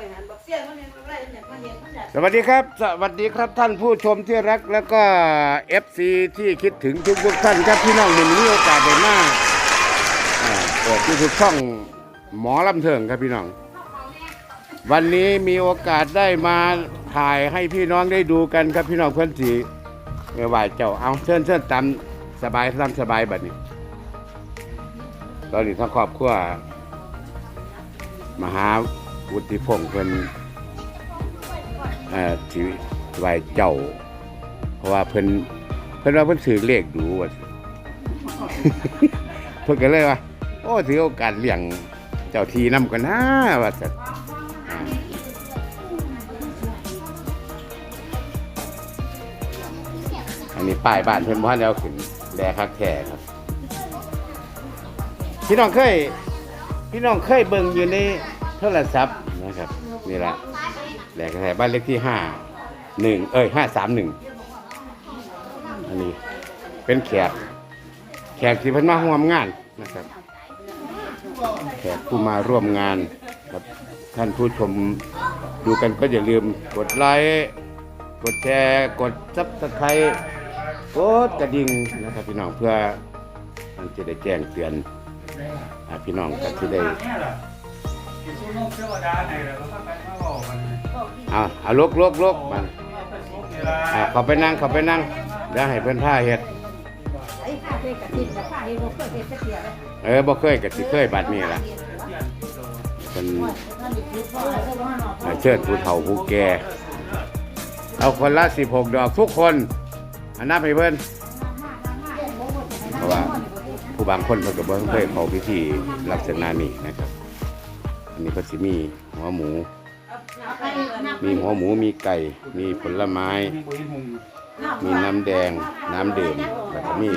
ไปหันบักเสี้ยนมันเห็นมันไรเนี่ยมันเห็นมันอยากสวัสดีครับ สวัสดีครับท่านผู้ชมที่รักแล้วก็ FC ที่คิดถึงทุกทุกๆท่านครับพี่น้องหนึ่งมีโอกาสได้มาอ่าเปิดที่ทุกช่องหมอลำเทิงครับพี่น้อง วันนี้มีโอกาสได้มาถ่ายให้พี่น้องได้ดูกันครับพี่น้องเพื่อนสีเมื่อวายเจ้าเอาเชิญเชิญตามสบายตามสบายแบัดนี้ ตอนนี้ทั้งครอบครัวมหา วุฒิพงษ์เพิ่นอ่อที่ไหวเจ้า เพราะว่าเพิ่นเพิ่นว่าเพิ่นถือเลขดูว่าเพิ่นก็เลยว่า โอ้ถือโอกาสเลี้ยงเจ้าทีนำกันนะว่าซั่นอ่าอันนี้ป้ายบ้านเพิ่นบ่ทันได้เอาขึ้นแลคักแท้ครับ พี่น้องเคย พี่น้องเคยเบิ่งอยู่ใน โทรศัพท์นะครับนี่ละแหลกแถบ้านเลขที่ห้าหนึ่งเอ้ยห้าสามหนึ่งอันนี้เป็นแขกแขกที่เพิ่นมาร่วมงานนะครับ แขกผู้มาร่วมงานครับท่านผู้ชมดูกันก็อย่าลืมกดไลค์กดแชร์กดซับสไครต์กดกระดิ่งนะครับพี่น้องเพื่อมันจะได้แจ้งเตือนพี่น้องก็จะได้อยู่สู้ นกเทวดาไหนแล้วก็ไปมาบอกมันเอาเอาลุกลุกลุกมันไปซุกนี่ละอ่าเขาไปนั่งเขาไปนั่งเดี๋ยวให้เพื่อนผ้าเฮ็ดไอ้ข้าเคยกระติดแต่ข้าเห็นว่าเคยเห็นสักเดียวเลยเออบ่เคยกับสิเคยบัดนี้ล่ะเป็นเอ่อเชิญผู้เฒ่าผู้แก่เอาคนละ16ดอกทุกคนอันนับให้เพิ่น เพราะว่าผู้บางคนเพิ่นก็บ่เคยเข้าพิธีลักษณะนี้นะครับ นนี้ก็สิมีหัวหมู มีหัวหมูมีไก่ มีผลไม้ มีปุ๋ยหุงมีน้ำแดงน้ำดื่มแล้วก็มี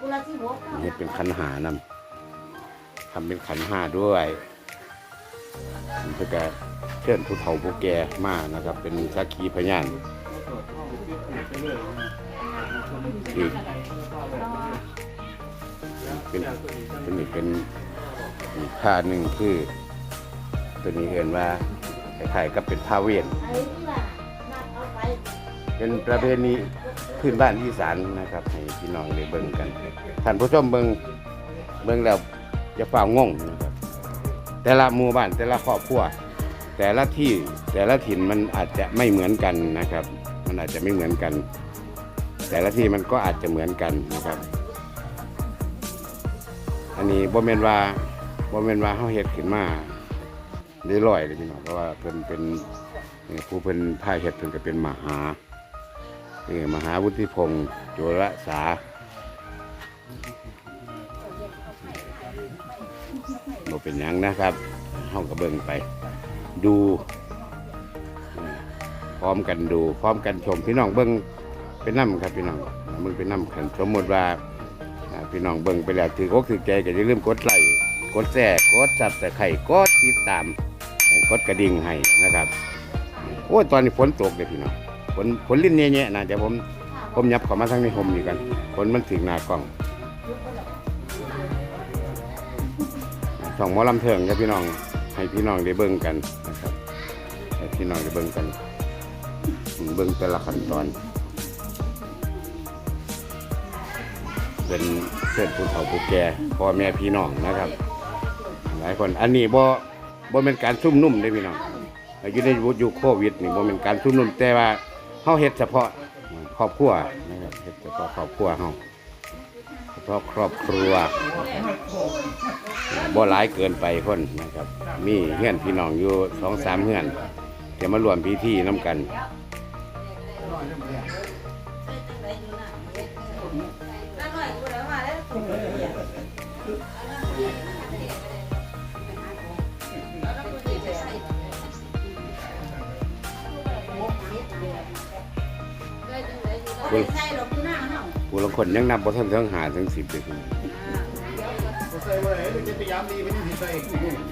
กุลาที่หัวนี่เป็นขันหานำทำเป็นขันห้าด้วยมันก็จะเชิญผู้เฒ่าผู้แก่มานะครับ เป็นสักขีพยานอีกเป็นเป็นอีกเป็นอีกท่าหนึ่งคือ ตัวนี้เห็นว่าคล้ายๆกับเป็นผ้าเวียนเป็นประเพณีพื้นบ้านอีสานนะครับ ให้พี่น้องได้เบิ่งกันท่านผู้ชมเบิ่งเบิ่งแล้วจะฝ่างงนะครับแต่ละหมู่บ้านแต่ละครอบครัวแต่ละที่แต่ละถิ่นมันอาจจะไม่เหมือนกันนะครับ มันอาจจะไม่เหมือนกัน แต่ละที่มันก็อาจจะเหมือนกันนะครับ อันนี้บ่แม่นว่าบ่แม่นว่าเฮาเฮ็ดขึ้นมา ได้ร้อยเลยพี่น้องเพราะว่าเพิ่นเป็นผู้เพิ่นพาเฮ็ดเพิ่นก็เป็นมหาเออมหาวุฒิพงศ์จุลสาบ่เป็นยังนะครับเฮาก็เบิ่งไป ดูพร้อมกันดู พร้อมกันชมพี่น้องเบิ่งไปนํครับพี่น้องเบิ่งไปนํกันสมมติว่าอ่าพี่น้องเบิ่งไปแล้วถืออกถือใจก็อย่าลืมกดไลค์กดแชร์กดซับสไครต์กดติดตาม กดกระดิ่งให้นะครับ โอ้ตอนนี้ฝนตกเลยพี่น้องฝนฝนลิ้นแย่ๆนะเดี๋ยวผมผมยับเข้ามาทางในห่มอยู่กันฝนมันถึงหน้ากล้องสองหมอลำเทิงครับพี่น้อง ให้พี่น้องได้เบิ่งกันนะครับให้พี่น้องได้เบิ่งกัน เบิ่งแต่ละขั้นตอน เป็นเพื่อนผู้เฒ่าผู้แก่พ่อแม่พี่น้องนะครับ หลายคนอันนี้บ่ บ่เป็นการซุ่มนุ่มเด้พี่น้องอยู่ในยุคโควิดนี่บ่เป็นการซุ่มนุ่มแต่ว่าเฮาเฮ็ดเฉพาะครอบครัวนะครับเฮ็ดเฉพาะครอบครัวเฮาเฉพาะครอบครัวบ่หลายเกินไปคนนะครับ มีเฮือนพี่น้องอยู่สองสามเฮือนจะมารวมพิธีน้ำกัน ใช่หรอกกูหน้าเนาะผู้ลางคนยังนับบ่ทันถึงหาถึงสิบเลยคุณใส่ไว้เดี๋ยวจะพยายามดีไม่ได้ใส่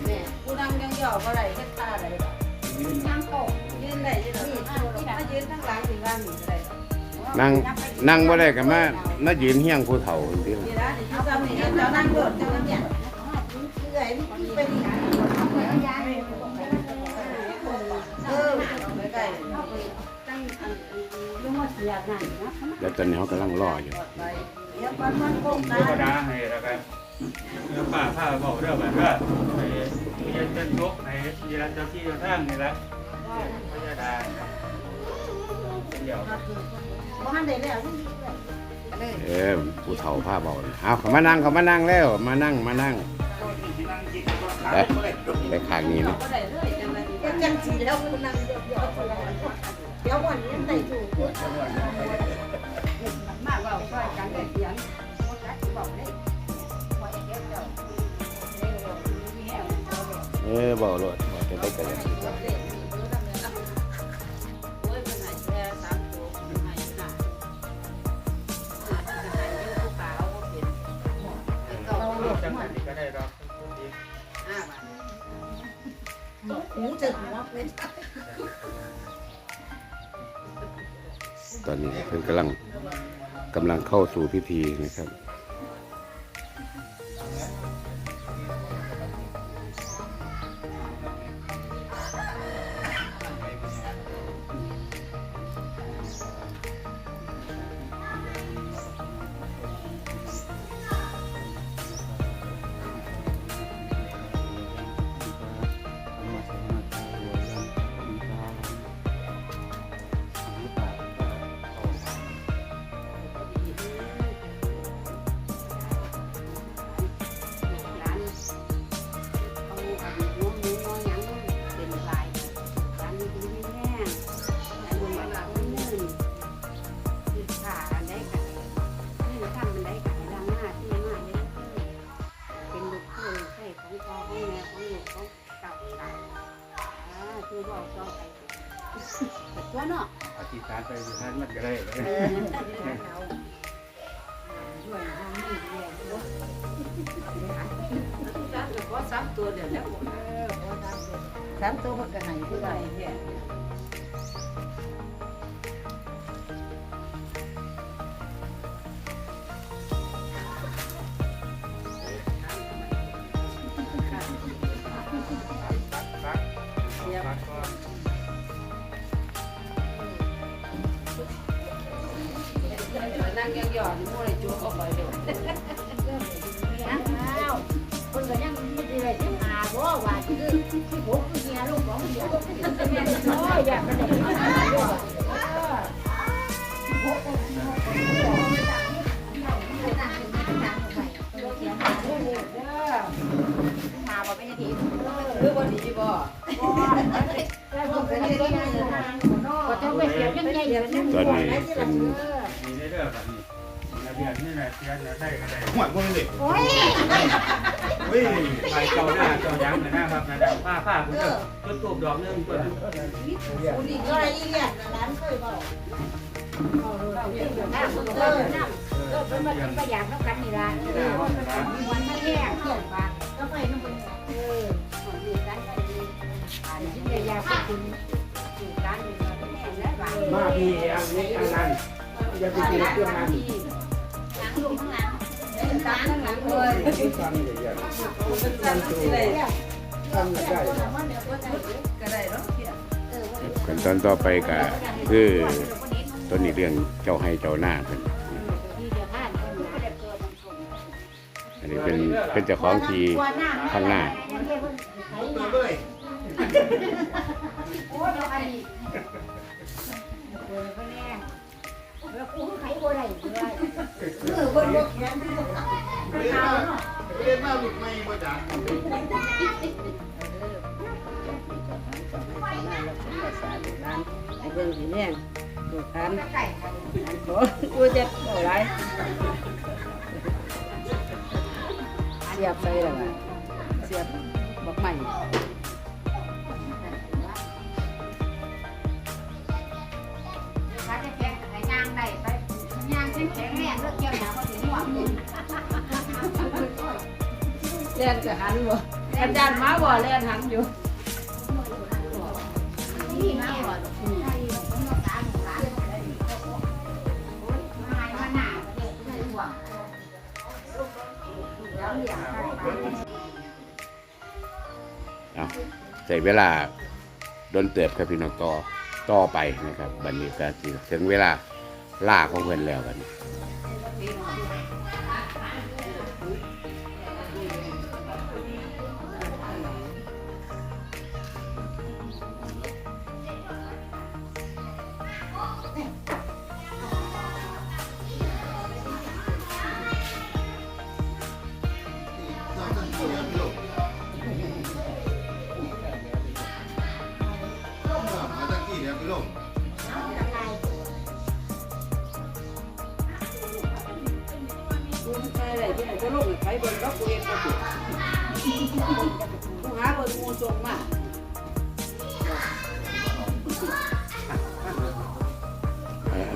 เนี่ยกูนั่งยังหยอกอะไรเฮ็ดตาอะไรแบบนั่งโต๊ะยืนได้ยืนนี่มายืนทั้งหลังถึงว่างนี่อะไรนั่งนั่งบ่ได้ก็มามายืนเฮียงผู้เฒ่าจังซี่ล่ะนี่นะเอาซ้ำนี่เรานั่งโดดจังเนี่ยเอื่อยไปนี่อยากนั่นนะ แล้วตอนนี้เขากำลังรออยู่เดี๋ยวมันมันโกงเทนะวดาให้แล้วกันเรื่องป้าผ้าบอกเรื่องแบบว่าไอ้เย็นเป็นทุกไอ้ยีราเจ้าที่เจ้าทางนี่แหละพระดาเดี๋ยวบ้านได้แล้วเออผู้เฒ่าผ้าเบาน่ะเอาเขามานั่งเขามานั่งแล้ว มานั่งมานั่งไปไปข้างนี้นะก็ได้เลยจังเลยจังสีแล้วคุณนั่งเดี๋ยวเดี๋ยววันนี้ได้ถูกมากว่าช่วยกันได้เสียงบอกได้เออเบาโลดว่าจะได้กันยังจังหวะนี้ก็ได้ดอกหูจะหัวเป็น ตอนนี้เพิ่นกำลังกำลังเข้าสู่พิธีนะครับานไปอธิษฐานมันก็ได้สามตัวเดี๋ยวแล้วสามตัวมันก็หายที่ไหนเนี่ยปัังยังหยอดมั่วเลยจุ๊กเอาไปเดี๋ยวคนก็ยังไม่ได้เลยที่หาบ่ว่าคือที่ผมคือเมียลูกของเมียโอ้ยอยากไปไหนมาหาบ่หาบ่เป็นทีคือวันดีบ่แล้วผมเป็นยังไงก็ต้องไปเสียยังไงอย่างนั้ ด้เดือแบบนี้ระเบียบนี่แหละเทียนได้ก็ได้หัวมันเลยโอ้ยเฮ้ยไปเจ้าหน้าเจ้ายังนะครับนะผ้าผ้าคุณจะจุดตูบดอกนึงตัวนึงคุณดีกอะไรอีกเนี่ยร้านเคยบอกน้ำมันก็น้ำก็เป็นมันประหยัดเท่ากันนี่ล่ะมันไม่แย่เกี่ยวปากก็ไปน้ำมันเอออยู่กันดีอ่านที่ยาๆคุณอยู่กันอยู่กันแน่แล้วว่ามาพี่อันนี้อันนั้น อย่าไปกินเครื่องนั้นล้างหลังเลยทำใหญ่มันสั่นสิเลยทำได้ขั้นตอนต่อไปก็คือต้นนี้เรื่องเจ้าให้เจ้าหน้าเป็นที่จะทานอันนี้เป็นเป็นเจ้าของทีข้างหน้าโอ้ยอ้เออก็แน่ แล้วกูไขบ่ได้ด้วยเออบนบกแขนเล่นมาเล่นมาหลุดไม่บ่จ๋าไอ้เบิ่งสิแน่ตัวกันโอ้กูจะเอาไรเสียบไปแล้วว่ะเสียบบักใหม่ แข็งแรงเลิกเกี่ยวหนาก็ถึงหัวมึงเล่นกับหันบ่อาจารย์มาบ่เล่นหันอยู่นี่มาก่อนใช่ผมมาตามตามมามาหนาเด็กไม่ห่วงแล้วเลี้ยงกันไปเอาใส่เวลาโดนเติบครับพี่น้องต่อต่อไปนะครับ บัดนี้ก็สิถึงเวลา ล่าของเพิ่นแล้วกัน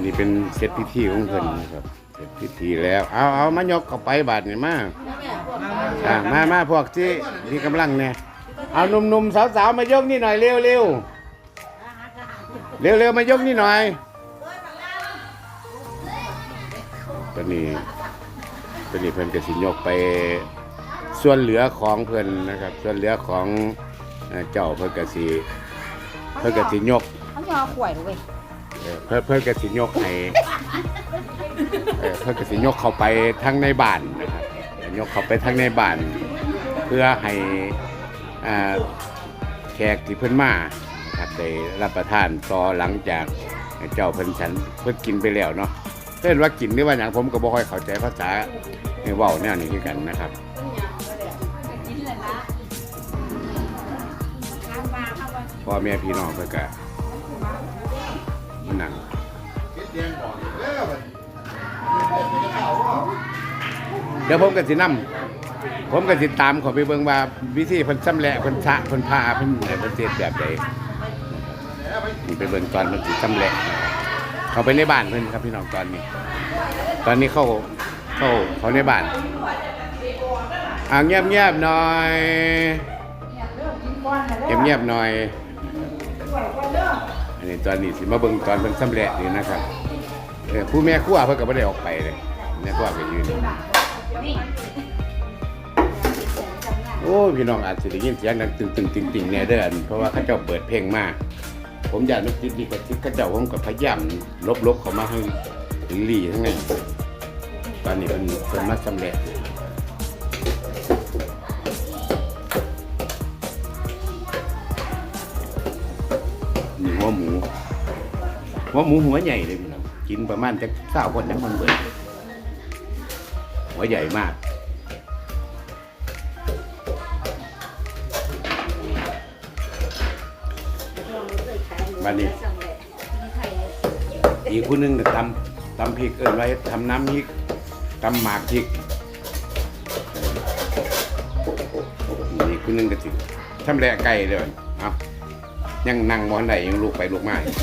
นี้เป็นเซตพิธีของเพิ่นนะครับเซตพิธีแล้ว เอาเอามายกเข้าไปบาดนี่มาอ่ามามาพวกที่ที่กำลังเนี่ยเอาหนุ่มๆสาวๆมายกนี่หน่อยเร็วเร็วเร็วเร็วๆมายกนี่หน่อยตอนนี้ตอนนี้เพิ่นกสิยกไปส่วนเหลือของเพิ่นนะครับ ส่วนเหลือของเจ้าเพิ่นกสิเพิ่นกสิยกเขายอขวยเลย เออเพื่อเพื่อกสิยกให้เออเพื่อกสิยกเข้าไปทั้งในบ้านนะครับยกเข้าไปทั้งในบ้าน เพื่อให้อ่าแขกที่เพิ่นมาครับได้รับประทานต่อหลังจากเจ้าเพิ่นฉันเพิ่นกินไปแล้วเนาะเพิ่นว่ากินหรือว่าหยังผมก็บ่ค่อยเข้าใจภาษาเว้าแนวนี้คือกันนะครับพ่อแม่พี่น้องเพิ่นก็ มานั่งเดี๋ยวผมก็สินํผมก็สิตามขอไปเบิ่งว่าวิธีเพิ่นชำแหละเพิ่นชะเพิ่นพาเพิ่นเอ่อเพิ่นเฮ็ดแบบใดนี่ไปเบิ่งตอนเพิ่นสิชำแหละเขาไปในบ้านเพิ่นครับพี่น้องตอนนี้ ตอนนี้เข้าเข้าเขาในบ้านอ่าเงียบๆหน่อยเงียบๆหน่อย อันนี้ตอนนี้สิมาเบิ่งตอนเพิ่นชำแหละนี่นะครับเออผู้แม่ครัวเพิ่นก็บ่ได้ออกไปเลยแม่ครัวก็อยู่นี่โอ้พี่น้องอาจจะได้ยินเสียงดังตึงตึงติงติงแน่เด้ออันเพราะว่าเขาเจ้าเปิดเพลงมาผมอยากนึกติดดีกว่าที่เขาเจ้าผมก็พยายามลบลบเขามาให้งหลีทั้งนั้นตอนนี้เป็นเป็นมาสำเร็จ หัวหมู หัวหมูหัวใหญ่เลยพี่น้องกินประมาณจะเศร้าคนยังมันเบิดหัวใหญ่มากบัดนี้อีกคนหนึงก็ตำตำพริกเอิ้นไว้ทำน้ำพริกตำหมากพริกอีกคนหนึงก็สิทำแหละไก่เลย ยังนั่งมอนไหนยังลูกไปลูกมาอยู่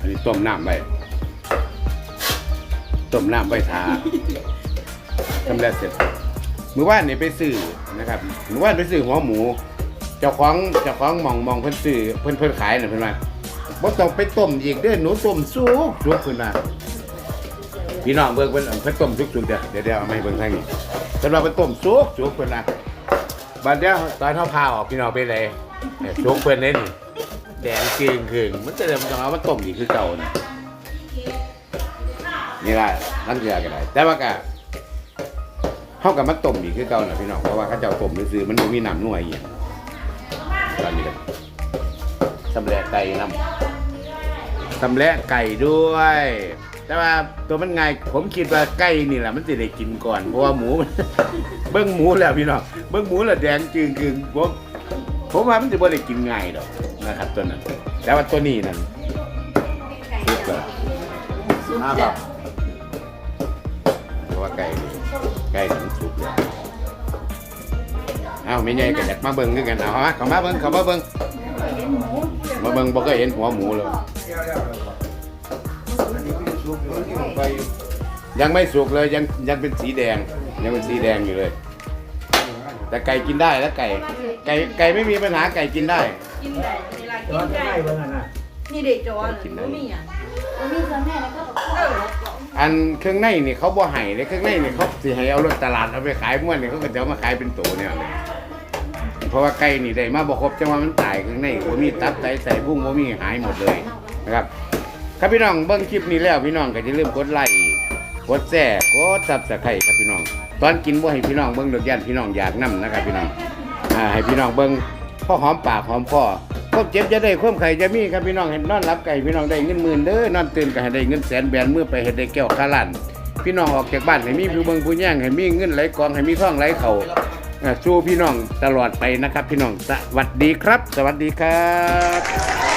อันนี้ต้มน้ำไว้ต้มน้ำไว้ทาทำแล้วเสร็จมือว่านนี่ไปซื้อนะครับมือว่านไปซื้อหัวหมู เจ้าของเจ้าของมองมองเพิ่นซื้อเพิ่นเพิ่นขายน่ะเพิ่นว่าบ่ต้องไปต้มอีกเด้อหนูต้มสุกสุกเพิ่นว่า พี่น้องเบิ่งเพิ่นเพิ่นต้มสุกสุกเด้อเดี๋ยวเดี๋ยวเอามาให้เบิ่งทางนี้เพิ่นว่าเพิ่นต้มสุกสุกเพิ่นว่าบัดเดี๋ยวตอนเฮาพาออกพี่น้องไปเลยสุกเพิ่นเด้นี่แดงจริงคืนมันจะได้มันต้องเอามาต้มอีกคือเก่านะนี่ล่ะนั่นคืออะไรก็ได้แต่ว่าก็เข้ากับมาต้มอีกคือเก่าน่ะพี่น้องเพราะว่าเขาเจ้าต้มซื้อมันบ่มีน้ำนัวอีกตอนนี้ก็สำแหละไก่น้ำสำแหละไก่ด้วย แต่ว่าตัวมันไงายผมคิดว่าไก่นี่แหละมันจะได้กินก่อนเพราะว่าหมูเบิ้งหมูแล้วพี่น้องเบิ้งหมูแล้วแดงจึงกึงผมผมว่ามันจะบ่ได้กินง่ายดอกนะครับตัวนั้น แต่ว่าตัวนี้นั่นสุกแล้วอ้าวครับเพราะว่าไก่นี่ใกล้ถึงสุกแล้วเอ้าไม่ใหญ่ก็อยากมาเบิ่งคือกันเอาฮะเข้ามาเบิ่งเข้ามาเบิ่งมาเบิ่งบ่เคยเห็นหัวหมูเลย ยังไม่สุกเลยยังยังเป็นสีแดง ยังเป็นสีแดงอยู่เลย แต่ไก่กินได้แล้วไก่ ไก่ไก่ไม่มีปัญหาไก่กินได้ กินได้เวลาย้กิอนนจะได้ได้เบิ่งอะนะนี่เด็กจอนบ่มีอะมีส่วนแม่แล้วก็เอออันเครื่องในนี่เขาบ่ให้เลยเครื่องในนี่เขาสิให้เอารถตลาดเอาไปขายม้วนนี่เขาก็จะเอามาขายเป็นตัวเนี่ยเลยเพราะว่าไก่นี่ได้มาบ่ครบจังว่ามันตายข้างในบ่มีตับไตใส่พุงบ่มีหายหมดเลยนะครับ ครับพี่น้องเบิ่งคลิปนี้แล้วพี่น้องก็อย่าลืมกดไลค์ กดแชร์กด Subscribe ครับพี่น้อง ตอนกินบ่ให้พี่น้องเบิ่งดอกยันพี่น้องอยากนํนะครับพี่น้องอ่าให้พี่น้องเบิ่งพ่อหอมปากหอมคอความเจ็บจะได้ความไข่จะมีครับพี่น้องเห็นนอนรับไก่พี่น้องได้เงินหมื่นเด้อนอนตื่นก็ให้ได้เงินแสนแบนมือไปเฮ็ดได้แก้วคาล้านพี่น้องออกจากบ้านให้มีผู้เบิ่งผู้แย่งให้มีเงินไหลกองให้มีทองไหลเขา่าสู้พี่น้องตลอดไปนะครับ พี่น้องสวัสดีครับ สวัสดีครับ